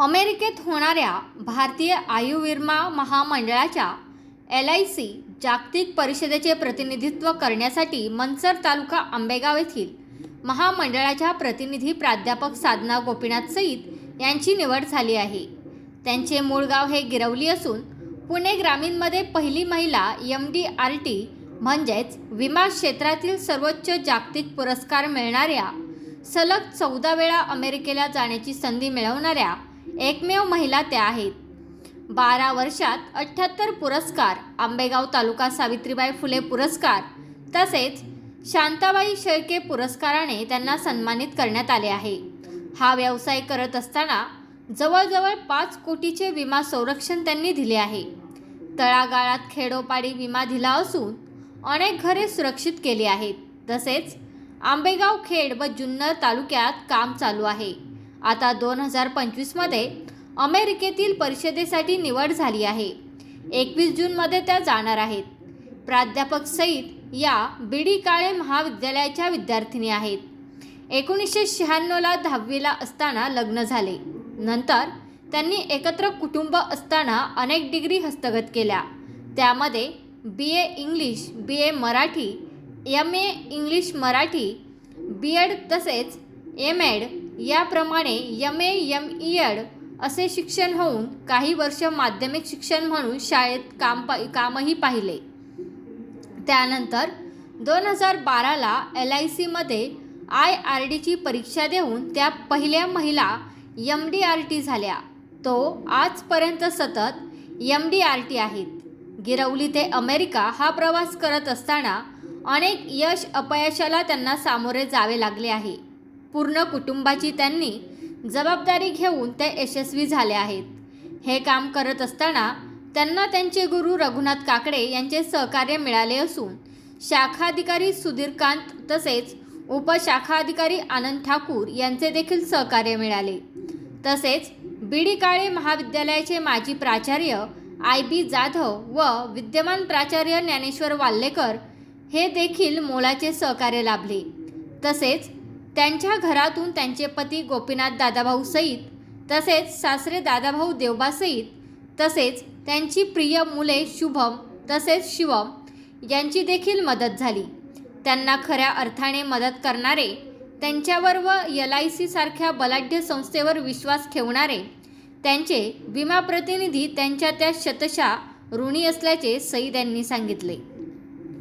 अमेरिकेत होणाऱ्या भारतीय आयुर्विमा महामंडळाच्या एल आय सी जागतिक परिषदेचे प्रतिनिधित्व करण्यासाठी मनसर तालुका आंबेगाव येथील महामंडळाच्या प्रतिनिधी प्राध्यापक साधना गोपीनाथ सईद यांची निवड झाली आहे. त्यांचे मूळ गाव हे गिरवली असून पुणे ग्रामीणमध्ये पहिली महिला एम डी आर टी म्हणजेच विमा क्षेत्रातील सर्वोच्च जागतिक पुरस्कार मिळणाऱ्या सलग चौदा वेळा अमेरिकेला जाण्याची संधी मिळवणाऱ्या एकमेव महिला त्या आहेत. बारा वर्षात अठ्ठ्याहत्तर पुरस्कार आंबेगाव तालुका सावित्रीबाई फुले पुरस्कार तसेच शांताबाई शेळके पुरस्काराने त्यांना सन्मानित करण्यात आले आहे. हा व्यवसाय करत असताना जवळजवळ पाच कोटीचे विमा संरक्षण त्यांनी दिले आहे. तळागाळात खेडोपाडी विमा दिला असून अनेक घरे सुरक्षित केली आहेत. तसेच आंबेगाव खेड व जुन्नर तालुक्यात काम चालू आहे. आता दोन हजार पंचवीसमध्ये अमेरिकेतील परिषदेसाठी निवड झाली आहे. एकवीस जूनमध्ये त्या जाणार आहेत. प्राध्यापक सईद या बीडी काळे महाविद्यालयाच्या विद्यार्थिनी आहेत. एकोणीसशे शहाण्णवला दहावीला असताना लग्न झाले. नंतर त्यांनी एकत्र कुटुंब असताना अनेक डिग्री हस्तगत केल्या. त्यामध्ये B A English B A Marathi M A English Marathi B Ed तसेच एम एड याप्रमाणे M A M E Ed असे शिक्षण होऊन काही वर्ष माध्यमिक शिक्षण म्हणून शाळेत काम पा कामही पाहिले. त्यानंतर दोन हजार बाराला एल आय सीमध्ये आय आर डीची परीक्षा देऊन त्या पहिल्या महिला यम डी आर टी झाल्या. तो आजपर्यंत सतत यम डी आर टी आहेत. गिरवली ते अमेरिका हा प्रवास करत असताना अनेक यश अपयशाला त्यांना सामोरे जावे लागले आहे. पूर्ण कुटुंबाची त्यांनी जबाबदारी घेऊन ते यशस्वी झाले आहेत. हे काम करत असताना त्यांना त्यांचे गुरु रघुनाथ काकडे यांचे सहकार्य मिळाले असून शाखाधिकारी सुधीरकांत तसेच उपशाखाधिकारी आनंद ठाकूर यांचे देखील सहकार्य मिळाले. तसेच बीडी काळे महाविद्यालयाचे माजी प्राचार्य आय बी जाधव व विद्यमान प्राचार्य ज्ञानेश्वर वाल्लेकर हे देखील मोलाचे सहकार्य लाभले. तसेच त्यांच्या घरातून त्यांचे पती गोपीनाथ दादाभाऊ सईद तसेच सासरे दादाभाऊ देवबा सईद तसेच त्यांची प्रिय मुले शुभम तसेच शिवम यांची देखील मदत झाली. त्यांना खऱ्या अर्थाने मदत करणारे त्यांच्यावर व एल आय सीसारख्या बलाढ्य संस्थेवर विश्वास ठेवणारे त्यांचे विमा प्रतिनिधी त्यांच्या त्या शतशा ऋणी असल्याचे सईद यांनी सांगितले.